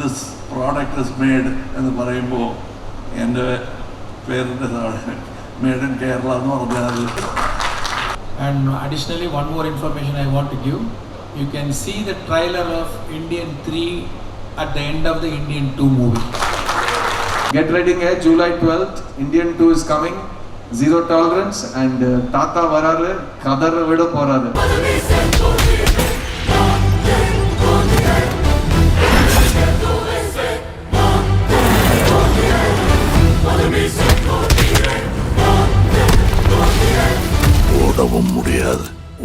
This product is made in the എൻ്റെ and made in Kerala. എന്ന് പറഞ്ഞാൽ And additionally, one more information I want to give. You can see the trailer of Indian 3 at the end of the Indian 2 movie. Get ready, guys. July 12th, Indian 2 is coming. Zero tolerance and uh, Tata Varare, Kadar Vida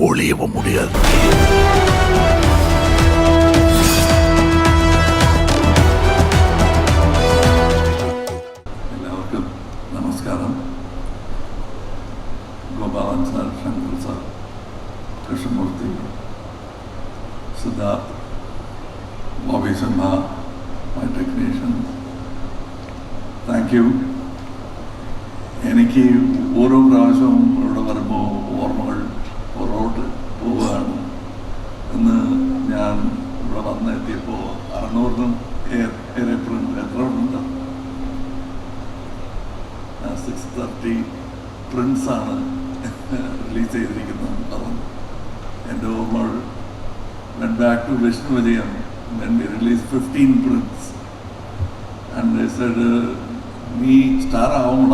ஒளியவும் முடியாது എല്ലാവർക്കും നമസ്കാരം Gopalan sir Shankar sir Krishnamurthy Siddharth Bobby Simha my technician thank you six thirty പ്രിൻസാണ് release ചെയ്തിരിക്കുന്നത് അപ്പം എന്റെ ഓർമ്മകൾ when back to Vishnu Vijayam release fifteen prints and said നീ star ആവണ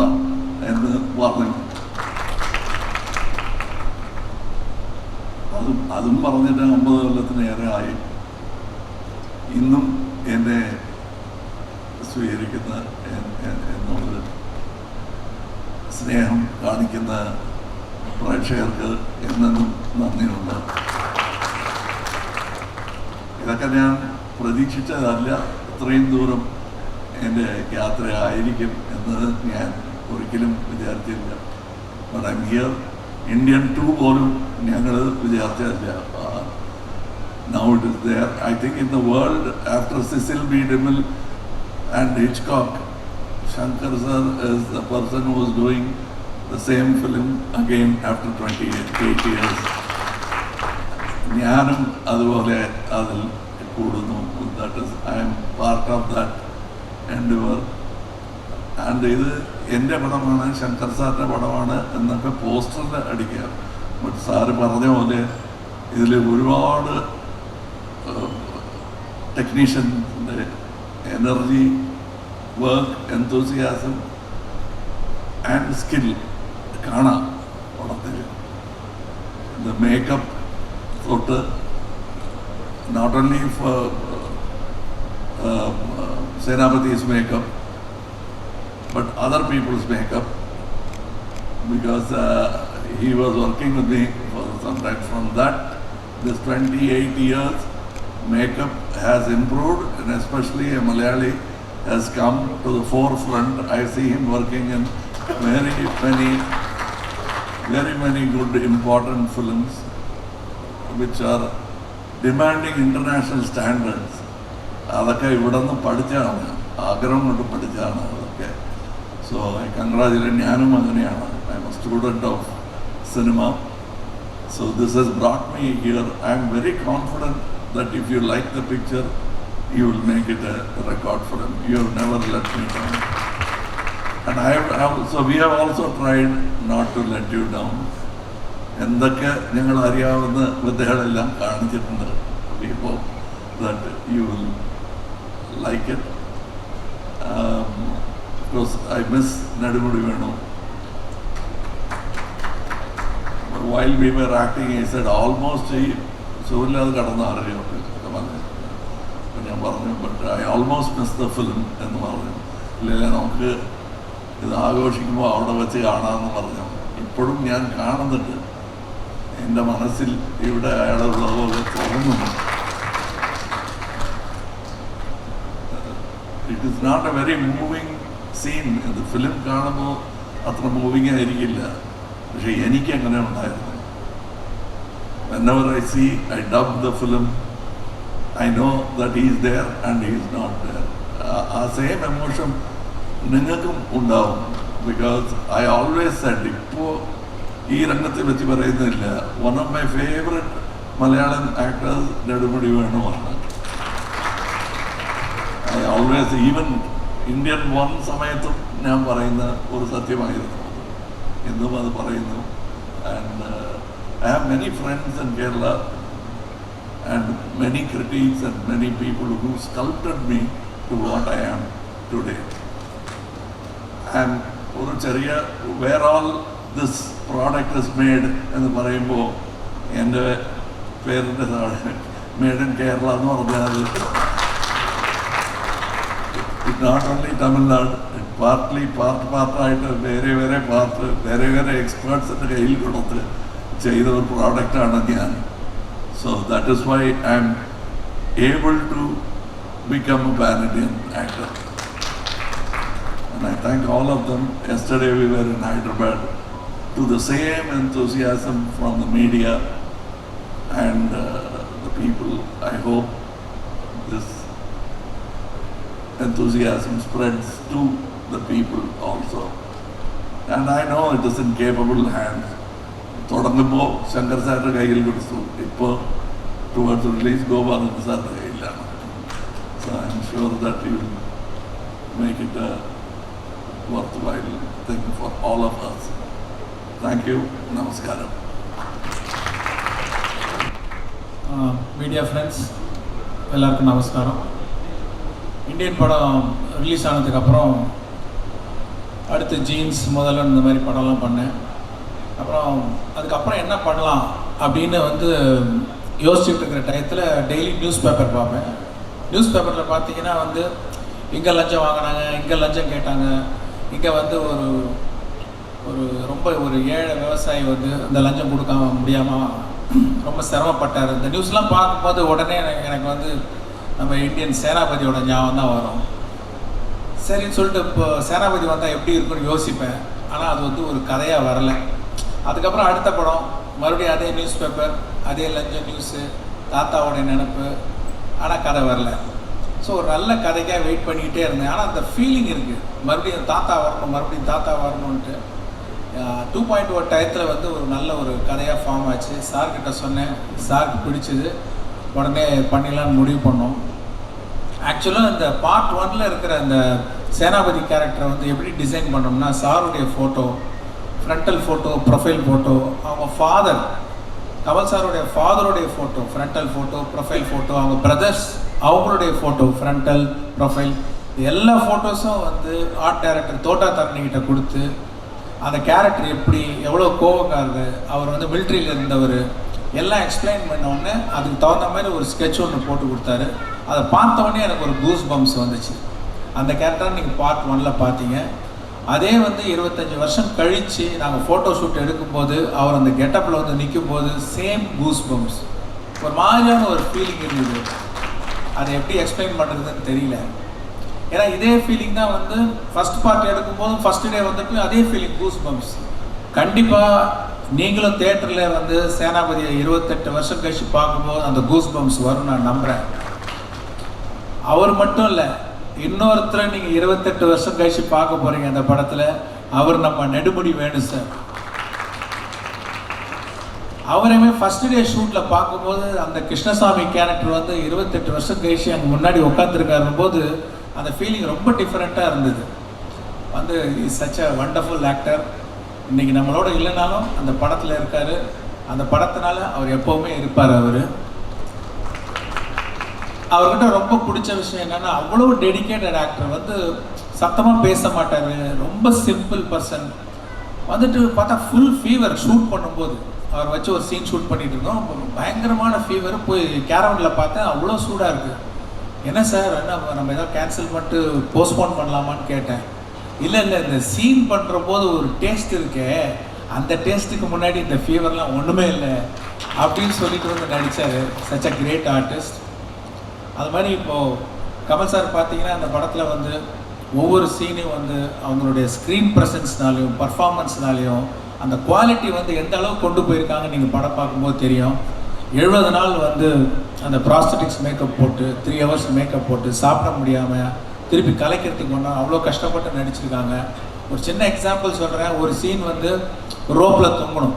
എന്ന് പറഞ്ഞു. അതും അതും പറഞ്ഞിട്ട് അമ്പത് കൊല്ലത്തിനേറെ ആയി. ഇന്നും എന്നെ സ്വീകരിക്കുന്ന എ- എ- എന്നുള്ളത് സ്നേഹം കാണിക്കുന്ന പ്രേക്ഷകർക്ക് എന്നും നന്ദിയുണ്ട്. ഇതൊക്കെ ഞാൻ പ്രതീക്ഷിച്ചതല്ല. ഇത്രയും ദൂരം എന്റെ യാത്ര ആയിരിക്കും എന്ന് ഞാൻ ഒരിക്കലും വിചാരിച്ചില്ല. But I'm here Indian two പോലും ഞങ്ങൾ വിചാരിച്ചതല്ല. Now it is there I think in the world after Cecil B DeMille and Hitchcock Shankar sir is the person who was doing the same film again after 28 years. ഞാനും അതുപോലെ അതിൽ കൂടുന്നു that is I'm part of that and your and ഇത് എന്റെ പടമാണ് ശങ്കർ സാറിന്റെ പടമാണ് എന്നൊക്കെ പോസ്റ്ററിൽ അടിക്കുക. ബട്ട് സാറ് പറഞ്ഞ പോലെ ഇതിൽ ഒരുപാട് ടെക്നീഷ്യന്റെ energy work enthusiasm and skill കാണാം പടത്തിൽ ദ മേക്കപ്പ് തൊട്ട് not only for Senapati's makeup but other people's makeup because uh, he was working with me for some time. From that, this 28 years, makeup has improved and especially a Malayali has come to the forefront. I see him working in very many, very many good important films which are demanding international standards. അതൊക്കെ ഇവിടെ നിന്ന് പഠിച്ചാണ്. ആഗ്രഹം കൊണ്ട് പഠിച്ചാണ് അതൊക്കെ. So I congratulate ഞാനും അങ്ങനെയാണ്. I'm a student of cinema so this has brought me here I'm very confident that if you like the picture you will make it a record for M you have never let me And I have, so we have also tried not to let you down. എന്തൊക്കെ ഞങ്ങൾ അറിയാവുന്ന വിദ്യകളെല്ലാം കാണിച്ചിട്ടുണ്ട് we hope that you will like it because I miss Nedumudi Venu. While we were acting ഈ side almost ഈ സുഖമില്ലാതെ കടന്നു അറിയോ ഞാൻ പറഞ്ഞു. But I almost miss the film എന്ന് പറഞ്ഞു. ഇല്ലെങ്കിൽ നമുക്ക് ഇത് ആഘോഷിക്കുമ്പോൾ അവിടെ വെച്ച് കാണാമെന്ന് പറഞ്ഞു. ഇപ്പോഴും ഞാൻ കാണുന്നുണ്ട്. എന്റെ മനസ്സിൽ ഇവിടെ അയാളുള്ള പോലെ തോന്നുന്നു. It is not a very moving scene ഇത് ഫിലിം കാണുമ്പോൾ അത്ര മൂവിങ് ആയിരിക്കില്ല. പക്ഷെ എനിക്ക് അങ്ങനെ ഉണ്ടായിരുന്നു. Whenever I see, I dub the film, I know that he is there and he is ആ സെയിം എമോഷൻ നിങ്ങൾക്കും ഉണ്ടാവും. ബിക്കോസ് ഐ ഓൾവേസ് സെഡ് ഇപ്പോൾ ഈ രംഗത്തെ വെച്ച് പറയുന്നില്ല. One of my favourite Malayalam actors Nedumudi വേണുമാണ് I always even Indian one സമയത്തും ഞാൻ പറയുന്ന ഒരു സത്യമായിരുന്നു. എന്നും അത് പറയുന്നു. And I have many friends in Kerala and many critics and many people who sculpted me to what I am today. And ഒരു ചെറിയ where all this product is made എന്ന് പറയുമ്പോൾ എന്റെ പേരിന്റെ താഴെ മെയ്ഡ് ഇൻ കേരള എന്ന് പറഞ്ഞാൽ it not only Tamil Nadu partly part പാർട്ടായിട്ട് വേറെ വേറെ പാർട്ട് വേറെ വേറെ എക്സ്പേർട്സിന്റെ കയ്യിൽ കൊടുത്ത് ചെയ്ത ഒരു പ്രോഡക്റ്റാണ് ഞാൻ So that is why I'm able to become a Pan-Indian actor. And I thank all of them. Yesterday we were in Hyderabad to the same enthusiasm from the media and uh, the people. I hope this enthusiasm spreads to the people also. And I know it is in capable hands. തുടങ്ങുമ്പോൾ ശങ്കർ സാറിൻ്റെ കയ്യിൽ കൊടുത്തു ഇപ്പോൾ towards release Gopalan സാറിൻ്റെ കയ്യിലാണ് so I'm sure that you make it worthwhile thing for all of us. Thank you. Namaskaram. Media friends எல்லாருக்கும் நமஸ்காரம் Indian படம் ரிலீஸ் ஆனதுக்கப்புறம் அடுத்து ஜீன்ஸ் முதல்ல இந்த மாதிரி படம்லாம் பண்ணேன் அப்புறம் அதுக்கப்புறம் என்ன பண்ணலாம் அப்படின்னு வந்து யோசிச்சுட்டு இருக்கிற டயத்தில் டெய்லி நியூஸ் பேப்பர் பார்ப்பேன் நியூஸ் பேப்பரில் பார்த்தீங்கன்னா வந்து இங்கே லஞ்சம் வாங்கினாங்க இங்கே லஞ்சம் கேட்டாங்க இங்கே வந்து ஒரு ஒரு ரொம்ப ஒரு ஏழை விவசாயி வந்து இந்த லஞ்சம் கொடுக்காம முடியாமல் ரொம்ப சிரமப்பட்டார். இந்த நியூஸ்லாம் பார்க்கும்போது உடனே எனக்கு எனக்கு வந்து நம்ம இந்தியன் சேனாபதியோட ஞாபகம் தான் வரும். சரின்னு சொல்லிட்டு இப்போ சேனாபதி வந்தால் எப்படி இருக்குன்னு யோசிப்பேன். ஆனால் அது வந்து ஒரு கதையாக வரலை. அதுக்கப்புறம் அடுத்த படம் மறுபடியும் அதே நியூஸ் பேப்பர் அதே லஞ்சம் நியூஸு தாத்தாவோடைய நினப்பு ஆனால் கதை வரல. ஸோ ஒரு நல்ல கதைக்காக வெயிட் பண்ணிக்கிட்டே இருந்தேன். ஆனால் அந்த ஃபீலிங் இருக்குது மறுபடியும் தாத்தா வரணும் மறுபடியும் தாத்தா வரணுன்ட்டு டூ பாயிண்ட் ஒரு டயத்தில் வந்து ஒரு நல்ல ஒரு கதையாக ஃபார்ம் ஆச்சு. சார்கிட்ட சொன்னேன். சாருக்கு பிடிச்சது. உடனே பண்ணிடலான்னு முடிவு பண்ணோம். ஆக்சுவலாக இந்த பார்ட் ஒனில் இருக்கிற அந்த சேனாபதி கேரக்டரை வந்து எப்படி டிசைன் பண்ணோம்னா சாருடைய photo frontal photo profile photo அவங்க ஃபாதர் கமல் சாருடைய ஃபாதருடைய photo frontal photo profile photo அவங்க பிரதர்ஸ் அவங்களுடைய ஃபோட்டோ ஃப்ரண்டல் ப்ரொஃபைல் எல்லா ஃபோட்டோஸும் வந்து ஆர்ட் டைரக்டர் தோட்டா தரணிகிட்ட கொடுத்து அந்த கேரக்டர் எப்படி எவ்வளோ கோவக்காரர் அவர் வந்து மிலிட்ரியில் இருந்தவர் எல்லாம் எக்ஸ்பிளைன் பண்ண உடனே அதுக்கு தகுந்த மாதிரி ஒரு ஸ்கெட்ச் ஒன்று போட்டு கொடுத்தாரு. அதை பார்த்த உடனே எனக்கு ஒரு கூஸ் பம்ப்ஸ் வந்துச்சு. அந்த கேரக்டர் நீங்கள் பார்ட் ஒன்ல பார்த்தீங்க. அதே வந்து இருபத்தஞ்சி வருஷம் கழித்து நாங்கள் ஃபோட்டோ ஷூட் எடுக்கும்போது அவர் அந்த கெட்டப்பில் வந்து நிற்கும் போது சேம் கூஸ் பம்ப்ஸ் ஒரு மாதிரியான ஒரு ஃபீலிங் இருந்தது. அதை எப்படி எக்ஸ்பிளைன் பண்ணுறதுன்னு தெரியல. ஏன்னா இதே ஃபீலிங் தான் வந்து ஃபர்ஸ்ட் பார்ட் எடுக்கும்போதும் ஃபஸ்ட் டே வந்துட்டு அதே ஃபீலிங் கூஸ் பம்ப்ஸ் கண்டிப்பாக நீங்களும் தேட்டரில் வந்து சேனாபதியை இருபத்தெட்டு வருஷம் கழிச்சு பார்க்கும்போது அந்த கூஸ் பம்ப்ஸ் வரும் நான் நம்புகிறேன் அவர் மட்டும் இல்லை இன்னொருத்தரை நீங்கள் இருபத்தெட்டு வருஷம் கழிச்சு பார்க்க போகிறீங்க அந்த படத்தில். அவர் நம்ம நெடுமுடி வேணும் சார். அவரையுமே ஃபர்ஸ்ட் டே ஷூட்டில் பார்க்கும்போது அந்த கிருஷ்ணசாமி கேரக்டர் வந்து இருபத்தெட்டு வருஷம் கழிச்சு அங்கே முன்னாடி உட்காந்துருக்காருன்னு போது அந்த ஃபீலிங் ரொம்ப டிஃப்ரெண்ட்டாக இருந்தது. வந்து is such a wonderful actor இன்றைக்கி நம்மளோட இல்லைனாலும் அந்த படத்தில் இருக்கார். அந்த படத்தினால அவர் எப்போவுமே இருப்பார் அவர். அவர்கிட்ட ரொம்ப பிடிச்ச விஷயம் என்னென்னா அவ்வளோ டெடிகேட்டட் ஆக்டர் வந்து சத்தமாக பேச மாட்டார். ரொம்ப சிம்பிள் பர்சன் வந்துட்டு பார்த்தா ஃபுல் ஃபீவர் ஷூட் பண்ணும்போது. அவர் வச்சு ஒரு சீன் ஷூட் பண்ணிட்டு இருந்தோம். பயங்கரமான ஃபீவர் போய் கேரவனில் பார்த்தேன் அவ்வளோ சூடாக இருக்குது என்ன சார் என்ன நம்ம ஏதாவது கேன்சல் பண்ணிட்டு போஸ்ட்போன் பண்ணலாமான்னு கேட்டேன். இல்லை இல்லை இந்த சீன் பண்ணுற போது ஒரு டேஸ்ட் இருக்கே. அந்த டேஸ்ட்டுக்கு முன்னாடி இந்த ஃபீவர்லாம் ஒன்றுமே இல்லை. அப்படின்னு சொல்லிட்டு வந்து நடித்தார் சச் அ கிரேட் ஆர்டிஸ்ட் அது மாதிரி இப்போது கமல் சார் பார்த்தீங்கன்னா அந்த படத்தில் வந்து ஒவ்வொரு சீனையும் வந்து அவங்களுடைய ஸ்க்ரீன் ப்ரெசன்ஸ்னாலையும் பர்ஃபார்மன்ஸ்னாலையும் அந்த குவாலிட்டி வந்து எந்த அளவுக்கு கொண்டு போயிருக்காங்க நீங்கள் படம் பார்க்கும்போது தெரியும். எழுபது நாள் வந்து அந்த ப்ராஸ்தட்டிக்ஸ் மேக்கப் போட்டு த்ரீ ஹவர்ஸ் மேக்கப் போட்டு சாப்பிட முடியாமல் திருப்பி கலைக்கிறதுக்கு ஒன்றா அவ்வளோ கஷ்டப்பட்டு நடிச்சிருக்காங்க. ஒரு சின்ன எக்ஸாம்பிள் சொல்கிறேன் ஒரு சீன் வந்து ரோப்பில் தொங்கணும்.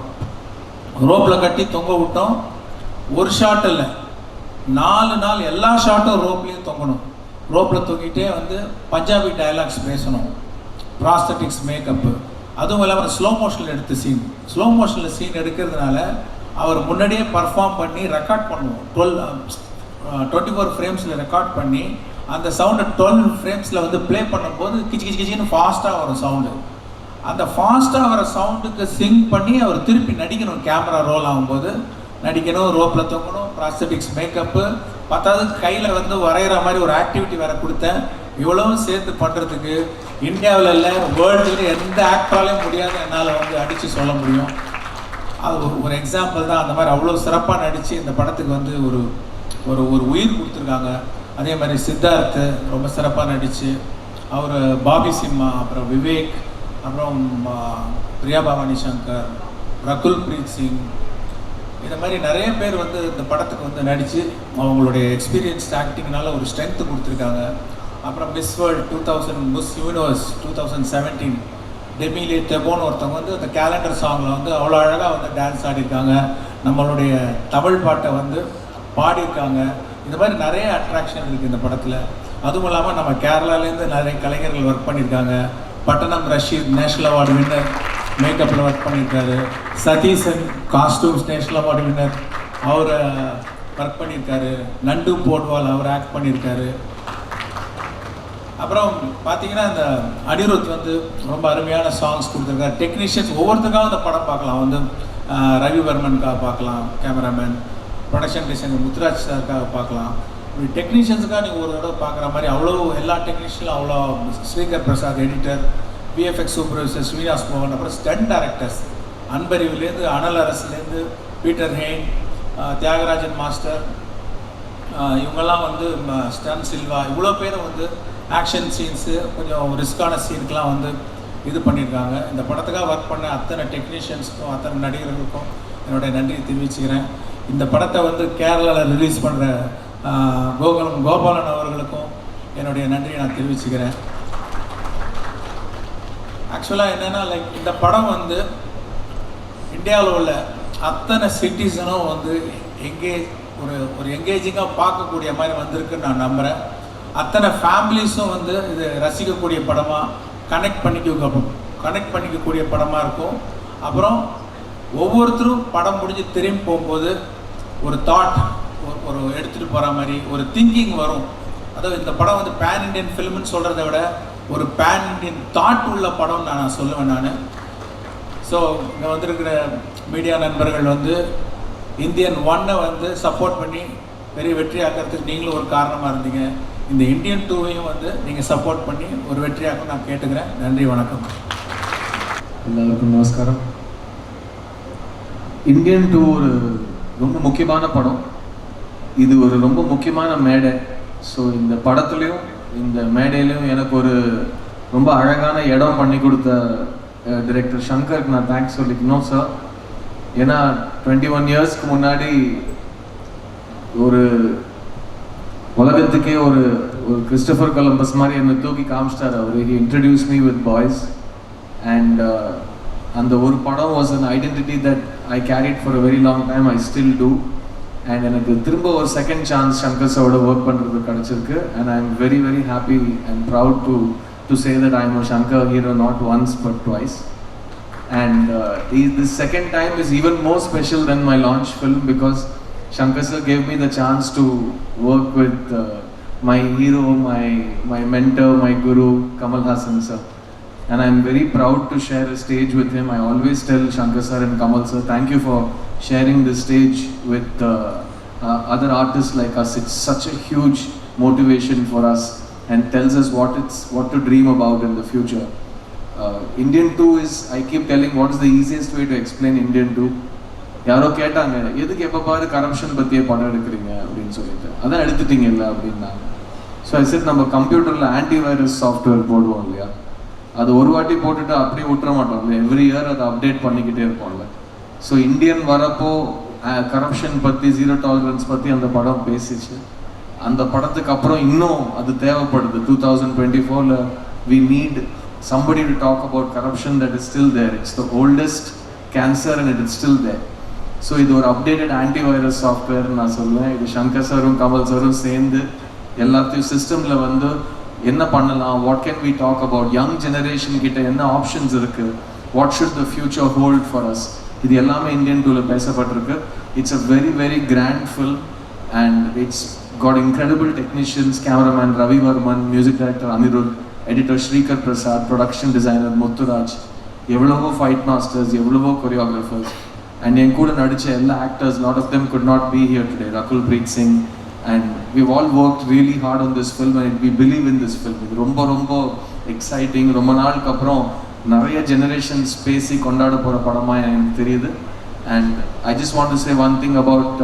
ரோப்பில் கட்டி தொங்க விட்டோம். ஒரு ஷாட் இல்லை. நாலு நாள் எல்லா ஷாட்டும் ரோப்லேயும் தொங்கணும். ரோப்பில் தொங்கிட்டே வந்து பஞ்சாபி டயலாக்ஸ் பேசணும். ப்ராஸ்தட்டிக்ஸ் மேக்கப்பு அதுவும் இல்லாமல் ஸ்லோ மோஷனில் எடுத்த சீன் ஸ்லோ மோஷனில் சீன் எடுக்கிறதுனால அவர் முன்னாடியே பர்ஃபார்ம் பண்ணி ரெக்கார்ட் பண்ணுவோம். டுவெல் டுவெண்ட்டி ஃபோர் ஃப்ரேம்ஸில் ரெக்கார்ட் பண்ணி அந்த சவுண்டை டுவெல் ஃப்ரேம்ஸில் வந்து ப்ளே பண்ணும்போது கிச்சு கிச்சு கிச்சின்னு ஃபாஸ்ட்டாக வரும் சவுண்டு அந்த ஃபாஸ்ட்டாக வர சவுண்டுக்கு சிங் பண்ணி அவர் திருப்பி நடிக்கணும். கேமரா ரோல் ஆகும்போது நடிக்கணும் ரோப்பில் தொங்கணும் ப்ராஸ்தட்டிக்ஸ் மேக்கப்பு பத்தாவது கையில் வந்து வரைகிற மாதிரி ஒரு ஆக்டிவிட்டி வேறு கொடுத்தேன். இவ்வளவும் சேர்த்து பண்ணுறதுக்கு இந்தியாவில் இல்லை வேர்ல்டுல எந்த ஆக்டராலையும் முடியாது. என்னால் வந்து அடித்து சொல்ல முடியும். அது ஒரு ஒரு எக்ஸாம்பிள் தான். அந்த மாதிரி அவ்வளோ சிறப்பாக நடித்து இந்த படத்துக்கு வந்து ஒரு ஒரு ஒரு உயிர் கொடுத்துருக்காங்க. அதே மாதிரி சித்தார்த்து ரொம்ப சிறப்பாக நடித்து அவர் பாபி சிம்மா அப்புறம் விவேக் அப்புறம் பிரியா பவானி சங்கர் ரகுல் பிரீத் சிங். இந்த மாதிரி நிறைய பேர் வந்து இந்த படத்துக்கு வந்து நடித்து அவங்களுடைய எக்ஸ்பீரியன்ஸ் ஆக்டிங்னால ஒரு ஸ்ட்ரென்த்து கொடுத்துருக்காங்க. அப்புறம் miss world two thousand miss universe two thousand seventeen Demi Leigh தெபோன்னு ஒருத்தவங்க வந்து அந்த கேலண்டர் சாங்கில் வந்து அவ்வளோ அழகாக வந்து டான்ஸ் ஆடிருக்காங்க நம்மளுடைய தமிழ் பாட்டை வந்து பாடியிருக்காங்க. இந்த மாதிரி நிறைய அட்ராக்ஷன் இருக்குது இந்த படத்தில். அதுவும் இல்லாமல் நம்ம கேரளாலேருந்து நிறைய கலைஞர்கள் ஒர்க் பண்ணியிருக்காங்க. Pattanam Rasheed national award winner மேக்கப்பில் work பண்ணியிருக்காரு. Satheesan costumes national award winner அவர் ஒர்க் பண்ணியிருக்காரு. நண்டு போட்வால் அவர் ஆக்ட் பண்ணியிருக்காரு. அப்புறம் பார்த்தீங்கன்னா இந்த அனிருத் வந்து ரொம்ப அருமையான சாங்ஸ் கொடுத்துருக்காரு. டெக்னீஷியன்ஸ் ஒவ்வொருத்தருக்காக இந்த படம் பார்க்கலாம். வந்து ரவிவர்மனுக்காக பார்க்கலாம் கேமராமேன் ப்ரொடக்ஷன் டிசைனர் முத்துராஜ் சாருக்காக பார்க்கலாம். இப்படி டெக்னீஷியன்ஸுக்காக நீங்கள் ஒரு தடவை பார்க்குற மாதிரி அவ்வளோ எல்லா டெக்னீஷியனும் அவ்வளோ Srikar Prasad editor VFX supervisor Srinivas மோகன் அப்புறம் ஸ்டண்ட் டேரக்டர்ஸ் அன்பறிவுலேருந்து அனல் அரசுலேருந்து பீட்டர் ஹெயின் தியாகராஜன் மாஸ்டர் இவங்கெல்லாம் வந்து ஸ்டன் சில்வா இவ்வளோ பேரும் வந்து ஆக்ஷன் சீன்ஸு கொஞ்சம் ரிஸ்க்கான சீனுக்கெலாம் வந்து இது பண்ணியிருக்காங்க. இந்த படத்துக்காக ஒர்க் பண்ண அத்தனை டெக்னீஷியன்ஸுக்கும் அத்தனை நடிகர்களுக்கும் என்னுடைய நன்றி தெரிவிச்சுக்கிறேன். இந்த படத்தை வந்து கேரளாவில் ரிலீஸ் பண்ணுற கோகுலம் கோபாலன் அவர்களுக்கும் என்னுடைய நன்றியை நான் தெரிவிச்சுக்கிறேன். ஆக்சுவலாக என்னென்னா லைக் இந்த படம் வந்து இந்தியாவில் உள்ள அத்தனை சிட்டிசனும் வந்து எங்கேஜ் ஒரு ஒரு எங்கேஜிங்காக பார்க்கக்கூடிய மாதிரி வந்திருக்குன்னு நான் நம்புகிறேன் அத்தனை ஃபேமிலிஸும் வந்து இது ரசிக்கக்கூடிய படமாக கனெக்ட் பண்ணிக்க கனெக்ட் பண்ணிக்கக்கூடிய படமாக இருக்கும். அப்புறம் ஒவ்வொருத்தரும் படம் முடிஞ்சு திரும்பி போகும்போது ஒரு தாட் ஒரு ஒரு எடுத்துகிட்டு போகிற மாதிரி ஒரு திங்கிங் வரும். அதாவது இந்த படம் வந்து பேன் இண்டியன் ஃபிலிம்னு சொல்கிறத விட ஒரு பேன் இண்டியன் தாட் உள்ள படம் நான் சொல்லுவேன் நான். ஸோ இங்கே வந்திருக்கிற மீடியா நண்பர்கள் வந்து இந்தியன் ஒன்னை வந்து சப்போர்ட் பண்ணி பெரிய வெற்றி ஆக்கிறதுக்கு நீங்களும் ஒரு காரணமாக இருந்தீங்க. இந்த இந்தியன் டூவையும் வந்து நீங்கள் சப்போர்ட் பண்ணி ஒரு வெற்றியாக நான் கேட்டுக்கிறேன். நன்றி வணக்கம். எல்லாருக்கும் நமஸ்காரம். இந்தியன் டூ ஒரு ரொம்ப முக்கியமான படம். இது ஒரு ரொம்ப முக்கியமான மேடை. ஸோ இந்த படத்துலேயும் இந்த மேடையிலையும் எனக்கு ஒரு ரொம்ப அழகான இடம் பண்ணி கொடுத்த டிரெக்டர் ஷங்கருக்கு நான் தேங்க்ஸ் சொல்லிக்கணும் சார் ஏன்னா டுவெண்ட்டி ஒன் இயர்ஸ்க்கு முன்னாடி ஒரு உலகத்துக்கே ஒரு ஒரு கிறிஸ்டபர் கொலம்பஸ் மாதிரி என்னை தூக்கி காமிச்சிட்டார் அவர். He introduce me with Boys and அந்த ஒரு படம் was an identity that I carried for a very long time I still do and எனக்கு திரும்ப ஒரு செகண்ட் சான்ஸ் சங்கர் சாரோட ஒர்க் பண்ணுறது கிடச்சிருக்கு. And I am very very happy and proud to to say that I am Shankar hero not once but twice and uh, the- this second time is even more special than my launch film Shankar sir gave me the chance to work with uh, my hero, my my mentor, my guru, Kamal Hassan sir. And I'm very proud to share a stage with him. I always tell Shankar sir and Kamal sir, thank you for sharing this stage with uh, uh, other artists like us. It's such a huge motivation for us and tells us what it's what to dream about in the future. Uh, Indian 2 is, I keep telling what is the easiest way to explain Indian 2. யாரோ கேட்டாங்க எதுக்கு எப்போ பாரு corruption பற்றியே படம் எடுக்கிறீங்க? அப்படின்னு சொல்லிட்டு. அதான் எடுத்துட்டீங்கல்ல அப்படின்னாங்க ஸோ ஐ சரி நம்ம கம்ப்யூட்டரில் ஆன்டி வைரஸ் சாஃப்ட்வேர் போடுவோம் இல்லையா? அது ஒரு வாட்டி போட்டுட்டு அப்படியே விட்டுற மாட்டோம் இல்லையா? எவ்ரி இயர் அதை அப்டேட் பண்ணிக்கிட்டே இருப்போம்ல. ஸோ இந்தியன் வரப்போ கரப்ஷன் பற்றி ஜீரோ டாலரன்ஸ் பற்றி அந்த படம் பேசிச்சு. அந்த படத்துக்கு அப்புறம் இன்னும் அது தேவைப்படுது. டூ தௌசண்ட் டுவெண்ட்டி ஃபோரில் we need somebody to talk about corruption that is still there it's the oldest cancer and it is still there so இது ஒரு அப்டேட்டட் ஆன்டிவைரஸ் சாஃப்ட்வேர் நான் சொல்லுவேன். இது சங்கர் சாரும் கமல் சாரும் சேர்ந்து எல்லாத்தையும் சிஸ்டமில் வந்து என்ன பண்ணலாம்? What can we talk about young generation கிட்ட என்ன ஆப்ஷன்ஸ் இருக்கு? What should the future hold for us இது எல்லாமே இந்தியன் டூவில் பேசப்பட்டிருக்கு. It's a very very grand film and it's got incredible technicians cameraman Ravi Varman music director Anirudh editor Srikar Prasad production designer Muthuraj எவ்வளவோ fight masters எவ்வளவோ choreographers and என் கூட நடித்த எல்லா actors lot of them could not be here today Rakul Preet Singh and we've all worked really hard on this film and we believe in this film இது ரொம்ப ரொம்ப exciting ரொம்ப நாளுக்கு அப்புறம் நிறைய ஜெனரேஷன்ஸ் பேசி கொண்டாட போகிற படமாக எனக்கு தெரியுது and I just want to say one thing about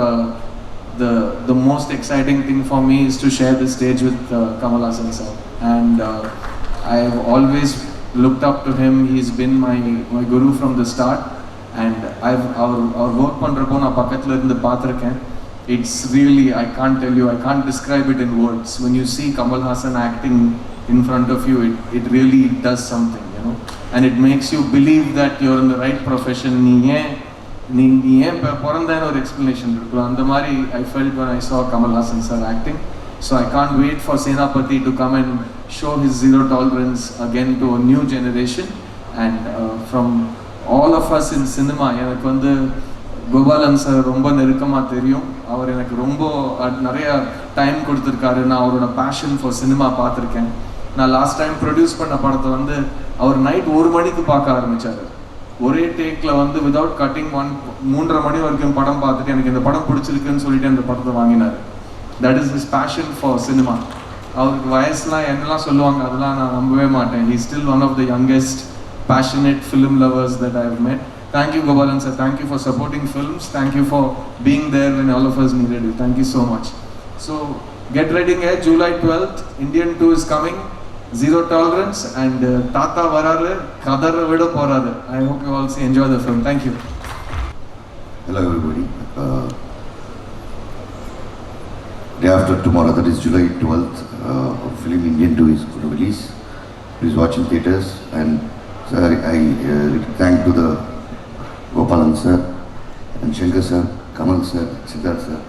the the most exciting thing for me is to share the stage with uh, Kamal Hassan sir. And uh, I've always looked up to him. He's been my my guru from the start. And I've our our work பண்றப்போ நான் பக்கத்துல இருந்து பார்த்திருக்கேன். It's really I can't tell you I can't describe it in words. When you see Kamal Hassan acting in front of you, it it really does something, you know. And it makes you believe that you're in the right profession. நீ ஏன் நீ நீ ஏன் இப்போ பிறந்தேன்னு ஒரு explanation இருக்கலாம் அந்த மாதிரி I felt when I saw Kamal Haasan sir acting so I can't wait for Senapathi to come and show his zero tolerance again to a new generation and from all of us in cinema எனக்கு வந்து Gopalan sir ரொம்ப நெருக்கமாக தெரியும். அவர் எனக்கு ரொம்ப அஹ், நிறைய time கொடுத்துருக்காரு. நான் அவரோட பேஷன் ஃபார் சினிமா பார்த்துருக்கேன். நான் லாஸ்ட் டைம் ப்ரொடியூஸ் பண்ண படத்தை வந்து அவர் நைட் ஒரு மணிக்கு பார்க்க ஆரம்பித்தார் ஒரே டேக்கில் வந்து விதவுட் கட்டிங் ஒன் மூன்றரை மணி வரைக்கும் படம் பார்த்துட்டு எனக்கு இந்த படம் பிடிச்சிருக்குன்னு சொல்லிட்டு அந்த படத்தை வாங்கினார். That is is passion for cinema அவருக்கு வயசுலாம் என்னெல்லாம் சொல்லுவாங்க அதெல்லாம் நான் நம்பவே மாட்டேன். He still one of the youngest passionate film lovers that I have met. Thank you, Gopalan sir. Thank you for supporting films. Thank you for being there when all of us needed you. Thank you so much. So, get ready, eh? July 12th, Indian 2 is coming. Zero tolerance and uh, Tata Vararu, Kadar Vida Poraru. I hope you all see, enjoy the film. Thank you. Hello, everybody. Uh, day after tomorrow, that is July 12th, uh, film Indian 2 is going to release. Please watch in theaters. And sir, I uh, thank to the Gopalan sir and Shankar sir, Kamal sir, Siddharth sir.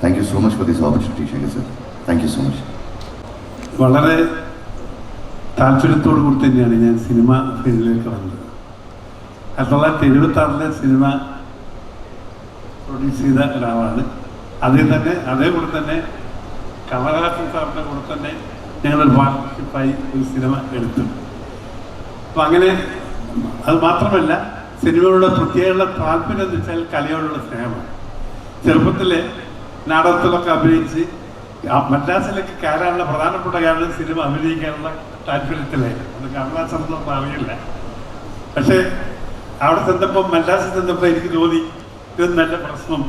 Thank you so much for this opportunity, Shankar sir. Thank you so much. വളരെ താല്പര്യത്തോടു കൂടി തന്നെയാണ് ഞാൻ cinema ഫീൽഡിലേക്ക് വന്നത് ആയിരത്തി തൊള്ളായിരത്തി എഴുപത്തി ആറിലെ സിനിമ പ്രൊഡ്യൂസ് ചെയ്ത ഒരാളാണ് അതിൽ തന്നെ അതേകൂടെ തന്നെ കമലഹാസൻ സാറിൻ്റെ കൂടെ തന്നെ ഞങ്ങളൊരു പാർട്ണർഷിപ്പായി ഒരു സിനിമ എടുത്തു അപ്പം അങ്ങനെ അത് മാത്രമല്ല സിനിമയോടുള്ള പ്രത്യേകമുള്ള താല്പര്യം എന്ന് വെച്ചാൽ കലയോടുള്ള സ്നേഹമാണ്. ചെറുപ്പത്തിലെ നാടകത്തിലൊക്കെ അഭിനയിച്ച് മദ്രാസിലേക്ക് കയറാനുള്ള പ്രധാനപ്പെട്ട കാരണം സിനിമ അഭിനയിക്കാനുള്ള താല്പര്യത്തിലായിരുന്നു അത് കമലാസനൊന്നും അറിയില്ല. പക്ഷേ അവിടെ ചെന്നപ്പോൾ മദ്രാസിൽ ചെന്നപ്പോൾ എനിക്ക് തോന്നി ഇത് നല്ല പ്രശ്നം.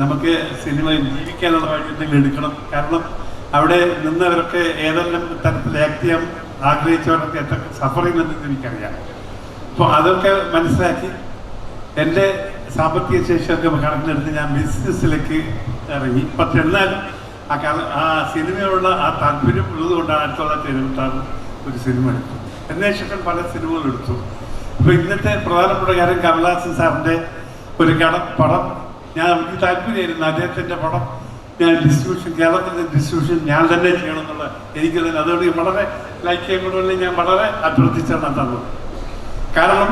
നമുക്ക് സിനിമ ജീവിക്കാനുള്ള വഴി എന്തെങ്കിലും എടുക്കണം. കാരണം അവിടെ നിന്നവരൊക്കെ ഏതെല്ലാം തരത്തിൽ ആക്ട് ചെയ്യാൻ ആഗ്രഹിച്ചവരൊക്കെ എത്ര സഫർ ചെയ്യുന്നുണ്ടെന്ന് എനിക്കറിയാം. അപ്പോൾ അതൊക്കെ മനസ്സിലാക്കി എന്റെ സാമ്പത്തിക ശേഷിയൊക്കെ കണക്കിലെടുത്ത് ഞാൻ ബിസിനസ്സിലേക്ക് ഇറങ്ങി. പക്ഷെ എന്നാലും ആ കഥ ആ സിനിമയോടുള്ള ആ താല്പര്യം ഉള്ളതുകൊണ്ടാണ് ആയിരത്തി തൊള്ളായിരത്തി എഴുപത്തി ആറ് ഒരു സിനിമ എടുത്തു. എന്നേശേഷം പല സിനിമകൾ എടുത്തു. അപ്പോൾ ഇന്നത്തെ പ്രധാനപ്പെട്ട കാര്യം കമലഹാസൻ സാറിന്റെ ഒരു കട പടം. ഞാൻ എനിക്ക് താല്പര്യമായിരുന്നു അദ്ദേഹത്തിന്റെ പടം ഞാൻ ഡിസ്ട്രിബ്യൂഷൻ കേരളത്തിന്റെ ഡിസ്ട്രിബ്യൂഷൻ ഞാൻ തന്നെ ചെയ്യണം എന്നുള്ള എനിക്ക് തന്നെ അതുകൊണ്ട് വളരെ ലൈക്ക് ചെയ്യുമ്പോഴുള്ള ഞാൻ വളരെ അഭ്യർത്ഥിച്ചാണ് തന്നത്. കാരണം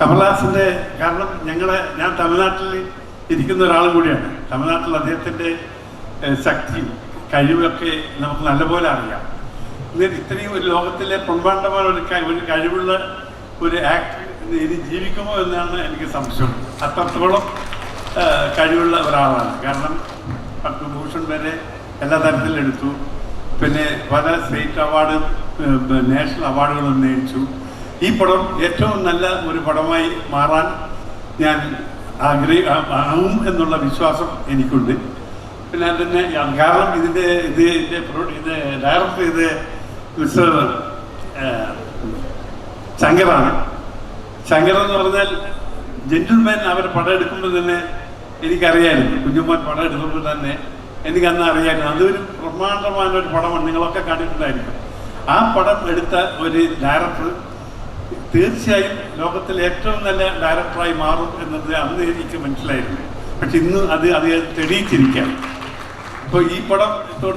കമൽഹാസന്റെ കാരണം ഞങ്ങളെ ഞാൻ തമിഴ്നാട്ടിൽ ഇരിക്കുന്ന ഒരാളും കൂടിയാണ്. തമിഴ്നാട്ടിൽ അദ്ദേഹത്തിന്റെ ശക്തി കഴിവൊക്കെ നമുക്ക് നല്ലപോലെ അറിയാം. എന്നിട്ട് ഇത്രയും ഒരു ലോകത്തിലെ പ്രമ്പാണ്ഡമായ ഒരു ഒരു കഴിവുള്ള ഒരു ആക്ടർ ഇനി ജീവിക്കുമോ എന്നാണ് എനിക്ക് സംശയം. അത്രത്തോളം കഴിവുള്ള ഒരാളാണ്. കാരണം പത്മഭൂഷൺ വരെ എല്ലാ തരത്തിലും എടുത്തു. പിന്നെ പല സ്റ്റേറ്റ് അവാർഡ് നാഷണൽ അവാർഡുകളും നേടിച്ചു. ഈ പടം ഏറ്റവും നല്ല ഒരു പടമായി മാറാൻ ഞാൻ ആഗ്രഹി ആവും എന്നുള്ള വിശ്വാസം എനിക്കുണ്ട്. പിന്നെ തന്നെ കാരണം ഇതിന്റെ ഇത് ഇതിന്റെ ഇത് ഡയറക്ടർ ഇത് മിസ്റ്റർ ശങ്കറാണ്. ശങ്കർ എന്ന് പറഞ്ഞാൽ ജെന്റിൽമാൻ അവർ പടം എടുക്കുമ്പോൾ തന്നെ എനിക്കറിയായിരുന്നു കുഞ്ഞുമ്മൻ പടം എടുക്കുമ്പോൾ തന്നെ എനിക്കന്ന് അറിയായിരുന്നു അതൊരു ബ്രഹ്മാണ്ഡമായ ഒരു പടമാണ്. നിങ്ങളൊക്കെ കണ്ടിട്ടുണ്ടായിരിക്കും. ആ പടം എടുത്ത ഒരു ഡയറക്ടർ തീർച്ചയായും ലോകത്തിലെ ഏറ്റവും നല്ല ഡയറക്ടറായി മാറും എന്നത് അന്ന് എനിക്ക് മനസ്സിലായിരുന്നു. പക്ഷെ ഇന്ന് അത് അത് തെളിയിച്ചിരിക്കുകയാണ്. അപ്പോൾ ഈ പടം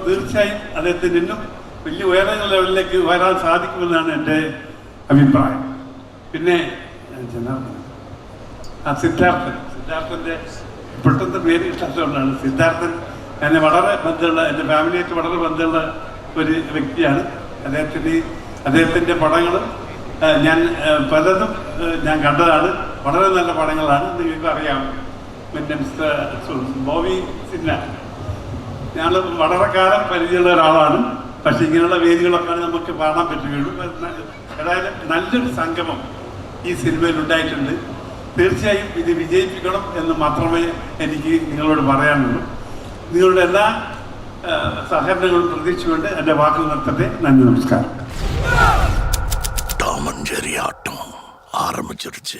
തീർച്ചയായും അദ്ദേഹത്തിന് ഇന്നും വലിയ ഉയർന്ന ലെവലിലേക്ക് വരാൻ സാധിക്കുമെന്നാണ് എന്റെ അഭിപ്രായം. പിന്നെ. ആ സിദ്ധാർത്ഥൻ. സിദ്ധാർത്ഥന്റെ പെട്ടെന്ന് പേര് ഇഷ്ടമുള്ളതാണ് സിദ്ധാർത്ഥൻ എന്നെ വളരെ ബന്ധമുള്ള എന്റെ ഫാമിലിയായിട്ട് വളരെ ബന്ധമുള്ള ഒരു വ്യക്തിയാണ്. അദ്ദേഹത്തിന് അദ്ദേഹത്തിന്റെ പടങ്ങളും ഞാൻ പലതും ഞാൻ കണ്ടതാണ്. വളരെ നല്ല പടങ്ങളാണ്. നിങ്ങൾക്ക് അറിയാം. പിന്നെ മിസ്റ്റർ ബോബി സിന്ന ഞങ്ങൾ വളരെ കാലം പരിചയമുള്ള ഒരാളാണ്. പക്ഷെ ഇങ്ങനെയുള്ള വേദികളൊക്കെ നമുക്ക് പാടാൻ പറ്റുകയുള്ളൂ. ഏതായാലും നല്ലൊരു സംഗമം ഈ സിനിമയിൽ ഉണ്ടായിട്ടുണ്ട്. തീർച്ചയായും ഇത് വിജയിപ്പിക്കണം എന്ന് മാത്രമേ എനിക്ക് നിങ്ങളോട് പറയാനുള്ളൂ. നിങ്ങളുടെ എല്ലാ സഹകരണങ്ങളും പ്രതീക്ഷിച്ചുകൊണ്ട് എന്റെ വാക്ക് നിർത്തട്ടെ. നന്ദി നമസ്കാരം. ആട്ടം ആരംഭിച്ചിരിച്ച്.